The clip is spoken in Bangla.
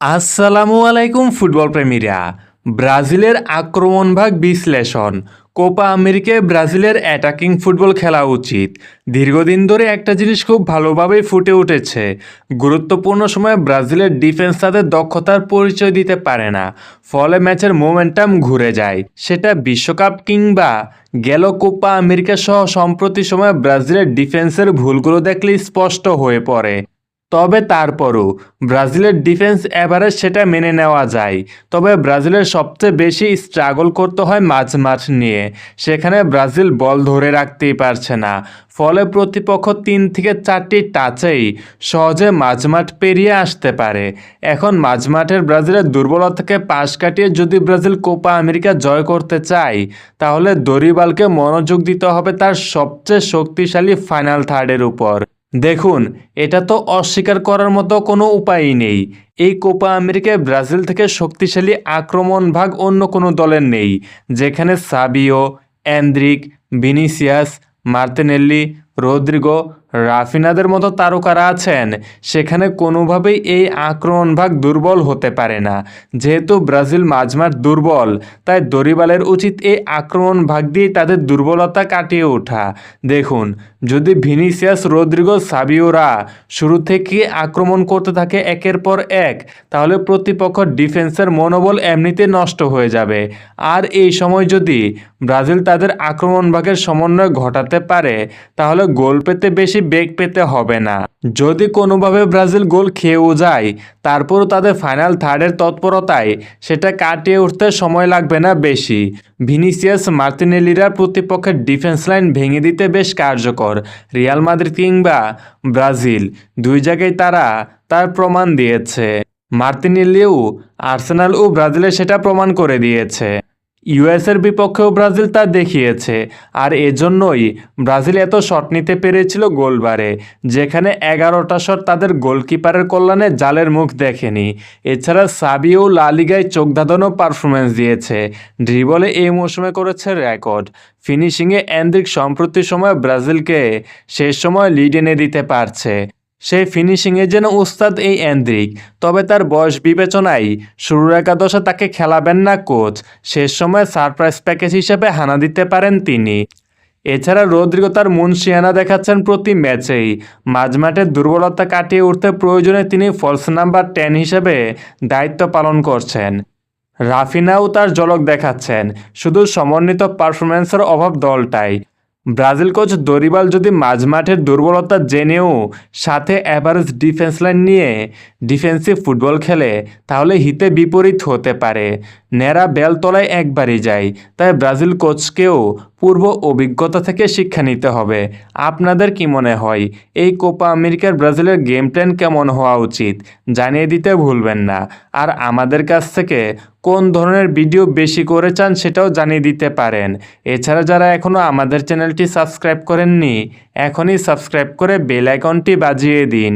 আসসালামু আলাইকুম, ফুটবল প্রেমীরা। ব্রাজিলের আক্রমণভাগ বিশ্লেষণ। কোপা আমেরিকায় ব্রাজিলের অ্যাটাকিং ফুটবল খেলা উচিত। দীর্ঘদিন ধরে একটা জিনিস খুব ভালোভাবেই ফুটে উঠেছে। গুরুত্বপূর্ণ সময়ে ব্রাজিলের ডিফেন্স তাদের দক্ষতার পরিচয় দিতে পারে না। ফলে ম্যাচের মোমেন্টাম ঘুরে যায়। সেটা বিশ্বকাপ কিংবা গেল কোপা আমেরিকা সহ সম্প্রতি সময়ে ব্রাজিলের ডিফেন্সের ভুলগুলো দেখলে স্পষ্ট হয়ে পড়ে। তবে তারপরও ব্রাজিলের ডিফেন্স এভারেজ সেটা মেনে নেওয়া যায়। তবে ব্রাজিলের সবচেয়ে বেশি স্ট্রাগল করতে হয় মাঝ মাঠ নিয়ে। সেখানে ব্রাজিল বল ধরে রাখতেই পারছে না। ফলে প্রতিপক্ষ তিন থেকে চারটি টাচেই সহজে মাঝমাঠ পেরিয়ে আসতে পারে। এখন মাঝমাঠের ব্রাজিলের দুর্বলতাকে পাশ কাটিয়ে যদি ব্রাজিল কোপা আমেরিকা জয় করতে চায়, তাহলে দরিবালকে মনোযোগ দিতে হবে তার সবচেয়ে শক্তিশালী ফাইনাল থার্ডের উপর। দেখুন, এটা তো অস্বীকার করার মতো কোনো উপায়ই নেই। এই কোপা আমেরিকায় ব্রাজিল থেকে শক্তিশালী আক্রমণ ভাগ অন্য কোনো দলের নেই, যেখানে Savio Endrick Vinicius Martinelli Rodrygo রাফিনাদের মতো তারকারা আছেন। সেখানে কোনোভাবেই এই আক্রমণ ভাগ দুর্বল হতে পারে না। যেহেতু ব্রাজিল মাঝমাঠ দুর্বল, তাই দরিবালের উচিত এই আক্রমণ ভাগ দিয়ে তাদের দুর্বলতা কাটিয়ে ওঠা। দেখুন, যদি ভিনিসিয়াস রদ্রিগো সাবিওরা শুরু থেকে আক্রমণ করতে থাকে একের পর এক, তাহলে প্রতিপক্ষ ডিফেন্সের মনোবল এমনিতে নষ্ট হয়ে যাবে। আর এই সময় যদি ব্রাজিল তাদের আক্রমণ ভাগের সমন্বয় ঘটাতে পারে, তাহলে গোল পেতে বেশি বেগ পেতে হবে না। যদি কোনোভাবে ব্রাজিল গোল খেয়েও যায়, তারপরও তাদের ফাইনাল থার্ডের তৎপরতায় সেটা কাটিয়ে উঠতে সময় লাগবে না বেশি। ভিনিসিয়াস মার্তিনেলিরা প্রতিপক্ষের ডিফেন্স লাইন ভেঙে দিতে বেশ কার্যকর। রিয়াল মাদ্রিদ কিংবা ব্রাজিল, দুই জায়গায় তারা তার প্রমাণ দিয়েছে। মার্তিনেলিও আর্সেনাল ও ব্রাজিলে সেটা প্রমাণ করে দিয়েছে। ইউএসের বিপক্ষেও ব্রাজিল তা দেখিয়েছে। আর এজন্যই ব্রাজিল এত শট নিতে পেরেছিল গোলবারে, যেখানে এগারোটা শট তাদের গোলকিপারের কল্যাণে জালের মুখ দেখেনি। এছাড়া সাবিও লালিগায় চোখ ধাঁধানো পারফরমেন্স দিয়েছে। ড্রিবলে এই মৌসুমে করেছে রেকর্ড। ফিনিশিংয়ে অ্যান্দ্রিক সম্প্রতি সময় ব্রাজিলকে শেষ সময় লিড এনে দিতে পারছে। সেই ফিনিশিংয়ে যেন উস্তাদ এই অ্যান্দ্রিক তবে তার বয়স বিবেচনায় শুরুর একাদশে তাকে খেলাবেন না কোচ, শেষ সময় সারপ্রাইজ প্যাকেজ হিসেবে হানা দিতে পারেন তিনি। এছাড়া রদ্রিগো তার মুনশিয়ানা দেখাচ্ছেন প্রতি ম্যাচেই। মাঝমাঠের দুর্বলতা কাটিয়ে উঠতে প্রয়োজনে তিনি ফলস নাম্বার টেন হিসেবে দায়িত্ব পালন করছেন। রাফিনাও তার ঝলক দেখাচ্ছেন। শুধু সমন্বিত পারফরম্যান্সের অভাব দলটাই। ব্রাজিল কোচ দরিবাল যদি মাঝমাঠের দুর্বলতা জেনেও সাথে অ্যাভারেজ ডিফেন্স লাইন নিয়ে ডিফেন্সিভ ফুটবল খেলে, তাহলে হিতে বিপরীত হতে পারে। নেরা বেলতলায় একবারই যায়, তাই ব্রাজিল কোচকেও পূর্ব অভিজ্ঞতা থেকে শিক্ষা নিতে হবে। আপনাদের কি মনে হয়, এই কোপা আমেরিকার ব্রাজিলের গেম প্ল্যান কেমন হওয়া উচিত? জানিয়ে দিতে ভুলবেন না। আর আমাদের কাছ থেকে কোন ধরনের ভিডিও বেশি করে চান সেটাও জানিয়ে দিতে পারেন। এছাড়া যারা এখনও আমাদের চ্যানেলটি সাবস্ক্রাইব করেননি, এখনই সাবস্ক্রাইব করে বেল আইকনটি বাজিয়ে দিন।